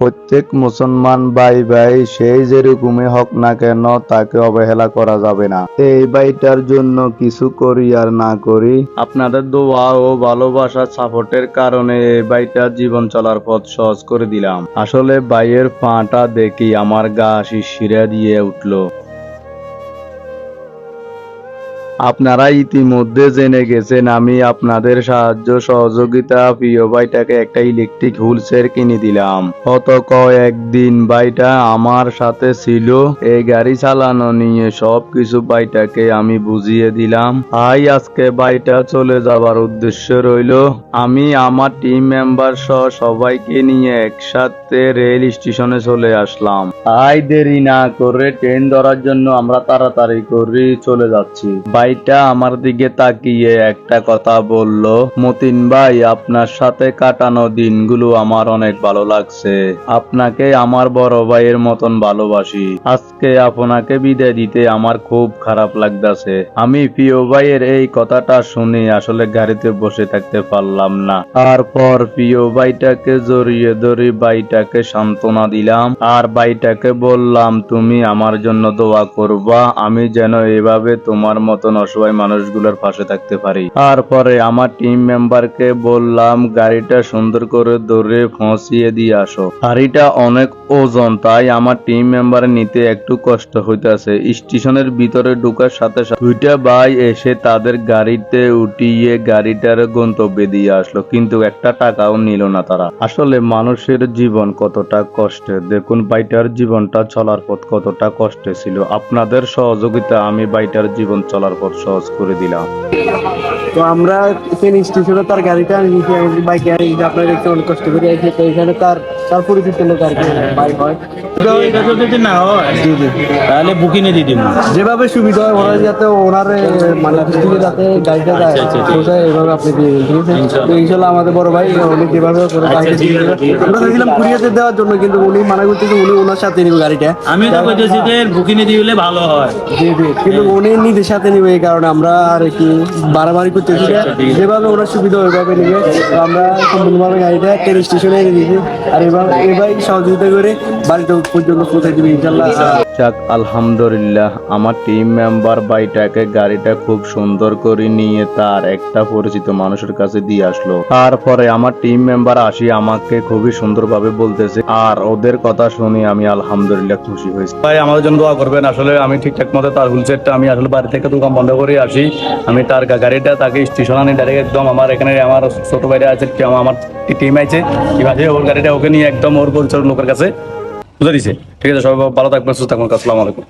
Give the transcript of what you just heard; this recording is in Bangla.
প্রত্যেক মুসলমান ভাই ভাই, সেই যেরকমই হোক না কেন তাকে অবহেলা করা যাবে না। এই ভাইটার জন্য কিছু করি আর না করি। আপনাদের দোয়া ও ভালোবাসার সাপোর্টের কারণে এই ভাইটার জীবন চলার পথ সহজ করে দিলাম। আসলে ভাইয়ের পাটা দেখি আমার গা শিশিরা দিয়ে উঠল। আপনারা ইতিমধ্যে জেনে গেছেন, আমি আপনাদের সাহায্য সহযোগিতা, প্রিয় ভাইটাকে একটা ইলেকট্রিক হুলসের কিনে দিলাম। গত কয়েকদিন ভাইটা আমার সাথে ছিল এই গাড়ি চালানো নিয়ে সব কিছু ভাইটাকে আমি বুঝিয়ে দিলাম। আই আজকে ভাইটা চলে যাবার উদ্দেশ্য রইল, আমি আমার টিম মেম্বার সহ সবাইকে নিয়ে একসাথে রেল স্টেশনে চলে আসলাম। আই দেরি না করে ট্রেন ধরার জন্য আমরা তাড়াতাড়ি করে চলে যাচ্ছি। ভাইটা আমার দিকে তাকিয়ে একটা কথা বলল, মতিন ভাই, আপনার সাথে কাটানো দিনগুলো আমার অনেক ভালো লাগছে। আপনাকে আমার বড় ভাইয়ের মতন ভালোবাসি। আজকে আপনাকে বিদায় দিতে আমার খুব খারাপ লাগতাছে। আমি প্রিয় ভাইয়ের এই কথাটা শুনে আসলে গাড়িতে বসে থাকতে পারলাম না। তারপর প্রিয় ভাইটাকে জড়িয়ে ধরে ভাইটাকে সান্ত্বনা দিলাম। আর ভাইটাকে বললাম, তুমি আমার জন্য দোয়া করবা। আমি যেন এভাবে তোমার মতন অসহায় মানুষগুলোর পাশে থাকতে পারি। তারপরে আমার টিম মেম্বারকে বললাম, গাড়িটা সুন্দর করে ধরে ফসিয়ে দিয়ে আসো। গাড়িটা অনেক ওজন, তাই আমার টিম মেম্বার নিতে একটু কষ্ট হইতাছে। স্টেশনের ভিতরে ঢুকার সাথে সাথে দুইটা ভাই এসে তাদের গাড়িতে উঠিয়ে গাড়িটার গন্তব্যে দিয়ে আসলো। কিন্তু একটা টাকাও নিল না তারা। আসলে মানুষের জীবন কতটা কষ্টের দেখুন বাইটার জীবনটা চলার পথ কতটা কষ্টে ছিল। আপনাদের সহযোগিতা আমি বাইটার জীবন চলার পথ সহজ করে দিলাম। তো আমরা ট্রেন স্টেশনে তার গাড়িটা বাইকে আপনার দেখতে অনেক কষ্ট করে এসে তো এখানে তার তার পরিচিত লোক আর কি বাইক হয়। এটা তো যদি না হয়। জি জি। তাহলে বুকিংয়ে দিয়ে দিব যেভাবে সুবিধা হয় ওনার যাতে ওনার মানে যাতে গাড়িটা যায় আচ্ছা, আচ্ছা, এভাবে আপনি দিয়ে দিন ঠিক আছে? তো ইনশাল্লাহ আমাদের বড় ভাই উনি যেভাবে করে গাড়িটা দিয়ে দেবে আমরা কুরিয়াতে দেওয়ার জন্য কিন্তু উনি মানা করতেছে উনি ওনার সাথে নিবে গাড়িটা। আমি তো কইতেছি যে বুকিংয়ে দিলে ভালো হয়। জি জি। কিন্তু উনি নিজের সাথে নিবে এই কারণে আমরা আর কি বাড়াবাড়ি করতেছি যেভাবে ওনার সুবিধা ওইভাবে নিবে। আমরা সম্পূর্ণভাবে গাড়িটা ট্রেন স্টেশনে এনে দিয়েছি। আর এভাবে এভাবে সহযোগিতা করে বাড়িতে পর্যন্ত পৌঁছে দিবে ইনশাল্লাহ। যাক আলহামদুলিল্লাহ আমার টিম মেম্বার বাইটাকে গাড়িটা খুব সুন্দর করে নিয়ে তার একটা পরিচিত মানুষের কাছে দিয়ে আসলো। তারপরে আমার টিম মেম্বার আসি আমাকে খুবই সুন্দরভাবে বলতেছে আর ওদের কথা শুনে আমি আলহামদুলিল্লাহ খুশি হয়েছি। ভাই আমাদের জন্য দোয়া করবেন আসলে আমি ঠিকঠাক মতো তার হুলসেটটা আমি আসলে বাড়ি থেকে দোকান বন্ধ করে আসি। আমি তার গাড়িটা তাকে স্টেশন আনি ডাইরেক্ট একদম আমার এখানে আমার ছোট ভাইরা আছে কেউ আমার টিম আছে টিম আছে ওর গাড়িটা ওকে নিয়ে একদম ওর পরিচয় লোকের কাছে। বুঝে দিছে? ঠিক আছে, সবাই ভালো থাকবেন, সুস্থ থাকবেন, আসসালামু আলাইকুম।